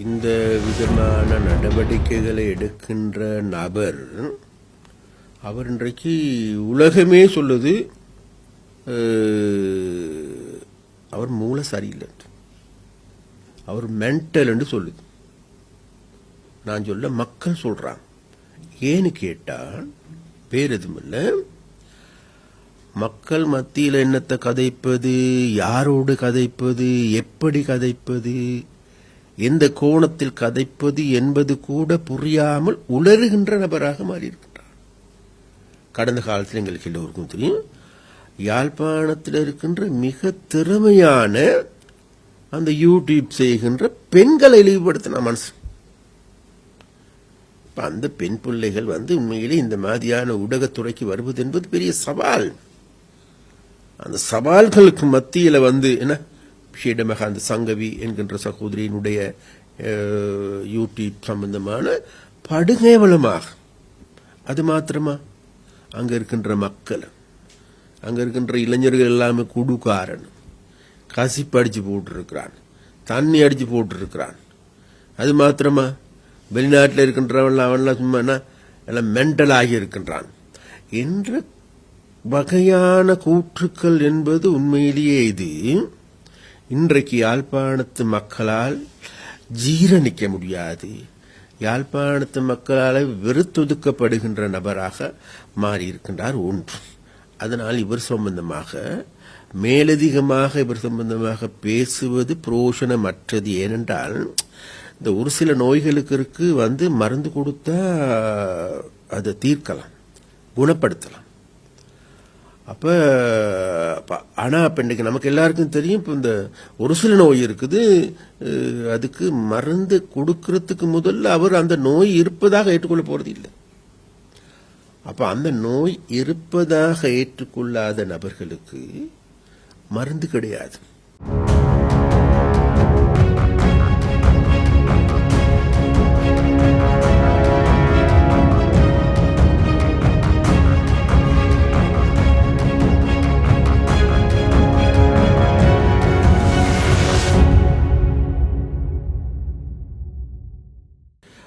இந்த விதமான நடவடிக்கைகளை எடுக்கின்ற நபர் அவர் இன்றைக்கு உலகமே சொல்லுது அவர் மூளை சரியில்லை. அவர் மென்டல் என்று சொல்லுது. நான் சொல்ல மக்கள் சொல்றாங்க. ஏன்னு கேட்டால் பேர் எதுவும் இல்லை. மக்கள் மத்தியில் என்னத்தை கதைப்பது யாரோடு கதைப்பது எப்படி கதைப்பது எந்த கோணத்தில் கதைப்பது என்பது கூட புரியாமல் உளறுகின்ற நபராக மாறியிருக்கின்றார். கடந்த காலத்தில் எங்களுக்கு எல்லோருக்கும் தெரியும் யாழ்ப்பாணத்தில் இருக்கின்ற மிக திறமையான அந்த யூடியூப் செய்கின்ற பெண்களை இழிவுபடுத்தின மனசு. இப்போ அந்த பெண் பிள்ளைகள் வந்து உண்மையிலே இந்த மாதிரியான ஊடகத்துறைக்கு வருவது என்பது பெரிய சவால். அந்த சவால்களுக்கு மத்தியில் வந்து என்ன? ஷீடமக அந்த சங்கவி என்கின்ற சகோதரியினுடைய யூடியூப் சம்பந்தமான படுகேவலமாக அது மாத்திரமா? அங்கே இருக்கின்ற மக்கள் அங்கே இருக்கின்ற இளைஞர்கள் எல்லாமே குடுக்காரன் கசிப்பு அடிச்சு போட்டிருக்கிறான் தண்ணி அடிச்சு போட்டிருக்கிறான். அது மாத்திரமா? வெளிநாட்டில் இருக்கின்றவன் அவன்லாம் சும்மா எல்லாம் மென்டல் ஆகி இருக்கின்றான். என்ற வகையான கூற்றுக்கள் என்பது உண்மையிலேயே இது. இன்றைக்கு யாழ்ப்பாணத்து மக்களால் ஜீரணிக்க முடியாது. யாழ்ப்பாணத்து மக்களால் வெறுத்தொதுக்கப்படுகின்ற நபராக மாறியிருக்கின்றார் ஒன்று. அதனால் இவர் சம்பந்தமாக மேலதிகமாக இவர் சம்பந்தமாக பேசுவது புரோஷனமற்றது. ஏனென்றால் இந்த ஒரு சில நோய்களுக்கு இருக்கு வந்து மருந்து கொடுத்தா அதை தீர்க்கலாம் குணப்படுத்தலாம். அப்ப ப- ஆனா இப்ப இன்னைக்கு நமக்கு எல்லாருக்கும் தெரியும். இப்ப இந்த ஒரு சில நோய் இருக்குது. அதுக்கு மருந்து கொடுக்கறதுக்கு முதல்ல அவர் அந்த நோய் இருப்பதாக ஏற்றுக்கொள்ள போறது இல்லை அப்ப அந்த நோய் இருப்பதாக ஏற்றுக்கொள்ளாத நபர்களுக்கு மருந்து கிடையாது.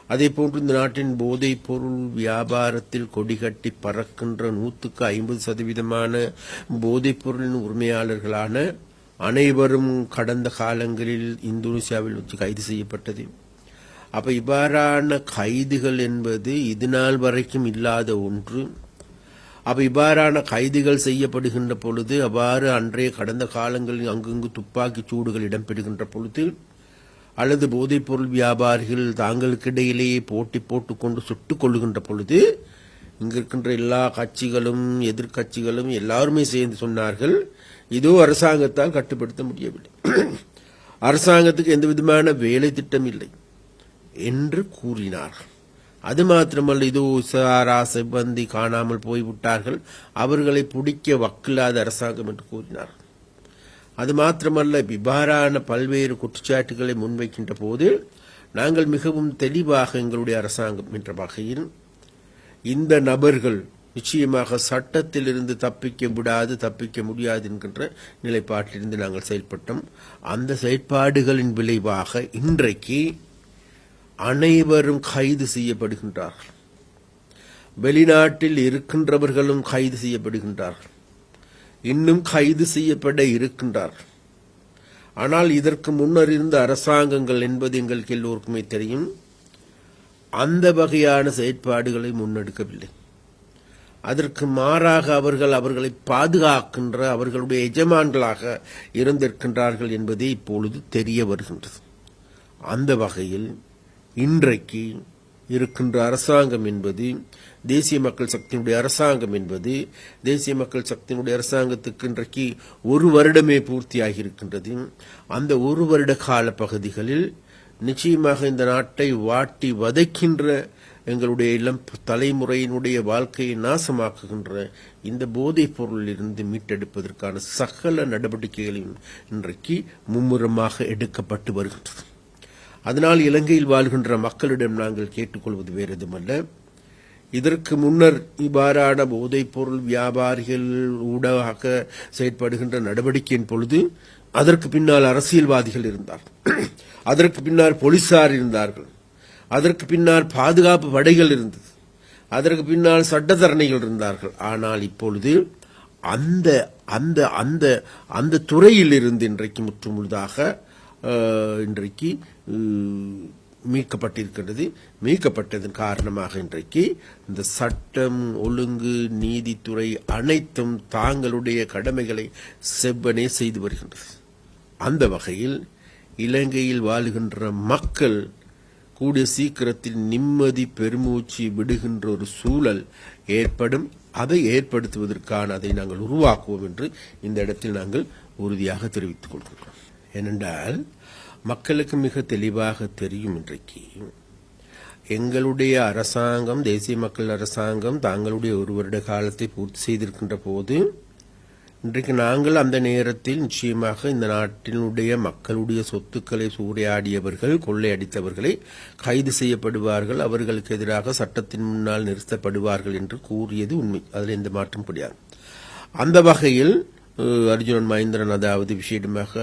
அதே போன்று இந்த நாட்டின் போதைப் பொருள் வியாபாரத்தில் கொடிகட்டி பறக்கின்ற நூற்றுக்கு ஐம்பது சதவீதமான போதைப் பொருளின் உரிமையாளர்களான அனைவரும் கடந்த காலங்களில் இந்தோனேசியாவில் வச்சு கைது செய்யப்பட்டது. அப்ப இவ்வாறான கைதுகள் என்பது இது நாள் வரைக்கும் இல்லாத ஒன்று. அப்ப இவ்வாறான கைதுகள் செய்யப்படுகின்ற பொழுது அவ்வாறு அன்றைய கடந்த காலங்களில் அங்கங்கு துப்பாக்கி சூடுகள் இடம்பெறுகின்ற பொழுது அல்லது போதைப்பொருள் வியாபாரிகள் தாங்களுக்கிடையிலேயே போட்டி போட்டுக்கொண்டு சுட்டுக் கொள்ளுகின்ற பொழுது இங்க இருக்கின்ற எல்லா கட்சிகளும் எதிர்க்கட்சிகளும் எல்லாருமே சேர்ந்து சொன்னார்கள் இதோ அரசாங்கத்தால் கட்டுப்படுத்த முடியவில்லை. அரசாங்கத்துக்கு எந்த விதமான வேலை திட்டம் இல்லை என்று கூறினார்கள். அது மாத்திரமல்ல இதோ சாரா செவ்வந்தி காணாமல் போய்விட்டார்கள் அவர்களை பிடிக்க வக்கில்லாத அரசாங்கம் என்று கூறினார்கள். அது மாத்திரமல்ல இவ்வாறான பல்வேறு குற்றச்சாட்டுகளை முன்வைக்கின்ற போது நாங்கள் மிகவும் தெளிவாக எங்களுடைய அரசாங்கம் என்ற வகையில் இந்த நபர்கள் நிச்சயமாக சட்டத்திலிருந்து தப்பிக்க விடாது தப்பிக்க முடியாது என்கின்ற நிலைப்பாட்டிலிருந்து நாங்கள் செயல்பட்டோம். அந்த செயற்பாடுகளின் விளைவாக இன்றைக்கு அனைவரும் கைது செய்யப்படுகின்றார்கள். வெளிநாட்டில் இருக்கின்றவர்களும் கைது செய்யப்படுகின்றார்கள். இன்னும் கைது செய்யப்பட இருக்கின்றார்கள் ஆனால் இதற்கு முன்னர் இருந்த அரசாங்கங்கள் என்பது எங்களுக்கு எல்லோருக்குமே தெரியும். அந்த வகையான செயற்பாடுகளை முன்னெடுக்கவில்லை. அதற்கு மாறாக அவர்கள் அவர்களை பாதுகாக்கின்ற அவர்களுடைய எஜமான்களாக இருந்திருக்கின்றார்கள் என்பதே இப்பொழுது தெரிய வருகின்றது. அந்த வகையில் இன்றைக்கு இருக்கின்ற அரசாங்கம் என்பது தேசிய மக்கள் சக்தியினுடைய அரசாங்கம் என்பது தேசிய மக்கள் சக்தியினுடைய அரசாங்கத்துக்கு இன்றைக்கு ஒரு வருடமே பூர்த்தியாகி இருக்கின்றது. அந்த ஒரு வருட கால பகுதிகளில் நிச்சயமாக இந்த நாட்டை வாட்டி வதைக்கின்ற எங்களுடைய இளம் தலைமுறையினுடைய வாழ்க்கையை நாசமாக்குகின்ற இந்த போதைப் பொருளிலிருந்து மீட்டெடுப்பதற்கான சகல நடவடிக்கைகளையும் இன்றைக்கு மும்முரமாக எடுக்கப்பட்டு வருகின்றது. அதனால் இலங்கையில் வாழ்கின்ற மக்களிடம் நாங்கள் கேட்டுக்கொள்வது வேறு எதுமல்ல இதற்கு முன்னர் இவ்வாறான போதைப் பொருள் வியாபாரிகள் ஊடாக செயற்படுகின்ற நடவடிக்கையின் பொழுது அதற்கு பின்னால் அரசியல்வாதிகள் இருந்தார். அதற்கு பின்னால் போலீசார் இருந்தார்கள். அதற்கு பின்னால் பாதுகாப்பு படைகள் இருந்தது. அதற்கு பின்னால் சட்டத்தரணிகள் இருந்தார்கள். ஆனால் இப்பொழுது அந்த அந்த அந்த அந்த துறையில் இருந்து இன்றைக்கு முற்றுமுழுதாக இன்றைக்கு மீட்கப்பட்டிருக்கின்றது. மீட்கப்பட்டிருக்கிறது மீட்கப்பட்டதன் காரணமாக இன்றைக்கு இந்த சட்டம் ஒழுங்கு நீதித்துறை அனைத்தும் தாங்களுடைய கடமைகளை செவ்வனே செய்து வருகின்றது. அந்த வகையில் இலங்கையில் வாழுகின்ற மக்கள் கூடிய சீக்கிரத்தில் நிம்மதி பெருமூச்சு விடுகின்ற ஒரு சூழல் ஏற்படும். அதை ஏற்படுத்துவதற்கான அதை நாங்கள் உருவாக்குவோம் என்று இந்த இடத்தில் நாங்கள் உறுதியாக தெரிவித்துக் கொள்கின்றோம். ஏனென்றால் மக்களுக்கு மிக தெளிவாக தெரியும் இன்றைக்கு. எங்களுடைய அரசாங்கம் தேசிய மக்கள் அரசாங்கம் தாங்களுடைய ஒரு வருட காலத்தை பூர்த்தி செய்திருக்கின்ற போது இன்றைக்கு நாங்கள் அந்த நேரத்தில் நிச்சயமாக இந்த நாட்டினுடைய மக்களுடைய சொத்துக்களை சூறையாடியவர்கள் கொள்ளையடித்தவர்களை கைது செய்யப்படுவார்கள். அவர்களுக்கு எதிராக சட்டத்தின் முன்னால் நிறுத்தப்படுவார்கள் என்று கூறியது உண்மை. அதில் எந்த மாற்றம் கிடையாது. அந்த வகையில் அர்ஜுனன் மகேந்திரன் அதாவது விசேடமாக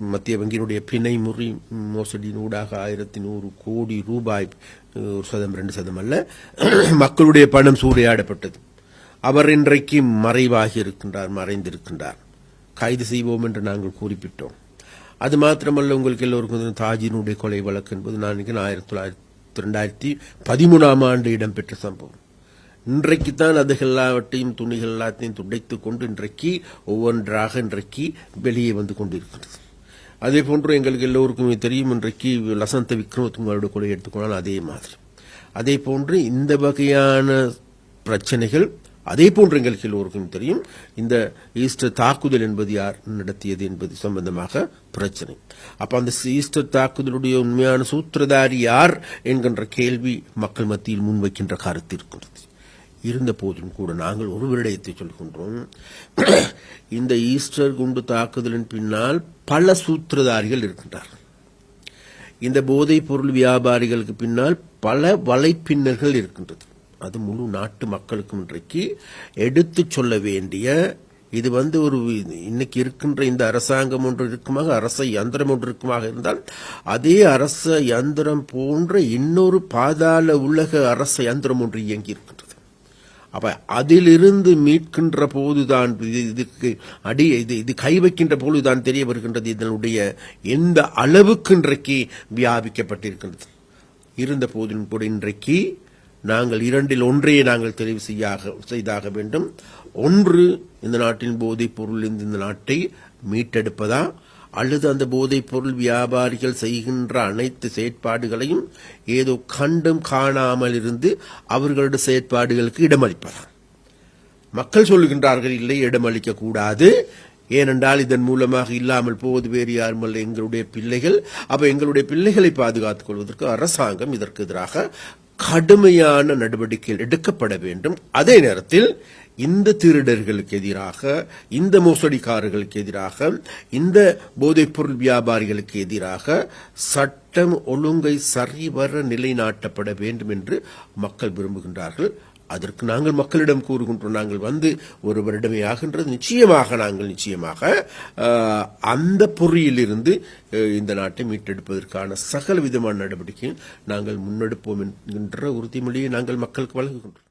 மத்திய வங்கியினுடைய பிணை முறி மோசடியின் ஊடாக ஆயிரத்தி நூறு கோடி ரூபாய் ஒரு சதம் ரெண்டு சதம் அல்ல மக்களுடைய பணம் சூறையாடப்பட்டது. அவர் இன்றைக்கு மறைவாகி இருக்கின்றார் மறைந்திருக்கின்றார். கைது செய்வோம் என்று நாங்கள் குறிப்பிட்டோம். அது மாத்திரமல்ல உங்களுக்கு எல்லோருக்கும் தாஜினுடைய கொலை வழக்கு என்பது நான் நினைக்கிறேன் ஆயிரத்தி தொள்ளாயிரத்தி ரெண்டாயிரத்தி பதிமூணாம் ஆண்டு இடம்பெற்ற சம்பவம். இன்றைக்கு தான் அது எல்லாவற்றையும் துணிகள் எல்லாத்தையும் துடைத்துக் கொண்டு இன்றைக்கு ஒவ்வொன்றாக இன்றைக்கு வெளியே வந்து கொண்டிருக்கிறது அதே போன்று எங்களுக்கு எல்லோருக்குமே தெரியும் இன்றைக்கு லசந்த விக்ரமத்துங்கருடைய கொலை எடுத்துக்கொண்டால் அதே மாதிரி. அதே போன்று இந்த வகையான பிரச்சனைகள் அதே போன்று எங்களுக்கு எல்லோருக்கும் தெரியும். இந்த ஈஸ்டர் தாக்குதல் என்பது யார் நடத்தியது என்பது சம்பந்தமாக பிரச்சனை. அப்ப அந்த ஈஸ்டர் தாக்குதலுடைய உண்மையான சூத்திரதாரி யார் என்கின்ற கேள்வி மக்கள் மத்தியில் முன்வைக்கின்ற கருத்து இருக்கிறது இருந்த போதும் கூட நாங்கள் ஒரு விடயத்தை சொல்கின்றோம். இந்த ஈஸ்டர் குண்டு தாக்குதலின் பின்னால் பல சூத்திரதாரிகள் இருக்கின்றார்கள். இந்த போதைப் பொருள் வியாபாரிகளுக்கு பின்னால் பல வலைப்பின்னல்கள் இருக்கின்றது. அது முழு நாட்டு மக்களுக்கும் இன்றைக்கு எடுத்துச் சொல்ல வேண்டிய இது வந்து ஒரு இன்னைக்கு இருக்கின்ற இந்த அரசாங்கம் ஒன்று இருக்குமாக அரச யந்திரம் ஒன்று இருக்குமாக இருந்தால் அதே அரச யந்திரம் போன்ற இன்னொரு பாதாள உலக அரச யந்திரம் ஒன்று இயங்கி இருக்கின்றது. அப்ப அதிலிருந்து மீட்கின்ற போதுதான் இது- இதுக்கு அடி இது இது கை வைக்கின்ற போதுதான் தெரிய வருகின்றது. இதனுடைய எந்த அளவுக்கு இன்றைக்கு வியாபிக்கப்பட்டிருக்கின்றது. இருந்த போதிலும் கூட இன்றைக்கு நாங்கள் இரண்டில் ஒன்றையே நாங்கள் தெரிவு செய்யாக செய்தாக வேண்டும். ஒன்று இந்த நாட்டின் போதைப் பொருளிலிருந்து இந்த நாட்டை மீட்டெடுப்பதா? அல்லது அந்த போதைப் பொருள் வியாபாரிகள் செய்கின்ற அனைத்து செயற்பாடுகளையும் ஏதோ கண்டும் காணாமல் இருந்து அவர்களுடைய செயற்பாடுகளுக்கு இடமளிப்பதாம். மக்கள் சொல்லுகின்றார்கள் இல்லை இடமளிக்க கூடாது. ஏனென்றால் இதன் மூலமாக இல்லாமல் போவது வேறு யாரும் அல்ல. எங்களுடைய பிள்ளைகள். அப்ப எங்களுடைய பிள்ளைகளை பாதுகாத்துக் கொள்வதற்கு அரசாங்கம் இதற்கு எதிராக கடுமையான நடவடிக்கைகள் எடுக்கப்பட வேண்டும். அதே நேரத்தில் இந்த திருடர்களுக்கு எதிராக இந்த மோசடிக்காரர்களுக்கு எதிராக இந்த போதைப்பொருள் வியாபாரிகளுக்கு எதிராக சட்டம் ஒழுங்கை சரிவர நிலைநாட்டப்பட வேண்டும் என்று மக்கள் விரும்புகின்றார்கள். அதற்கு நாங்கள் மக்களிடம் கூறுகின்றோம். நாங்கள் வந்து ஒரு வருடமே ஆகின்றது. நிச்சயமாக நாங்கள் நிச்சயமாக அந்த பொறியிலிருந்து இந்த நாட்டை மீட்டெடுப்பதற்கான சகல விதமான நடவடிக்கையை நாங்கள் முன்னெடுப்போம் என்கின்ற உறுதிமொழியை நாங்கள் மக்களுக்கு வழங்குகின்றோம்.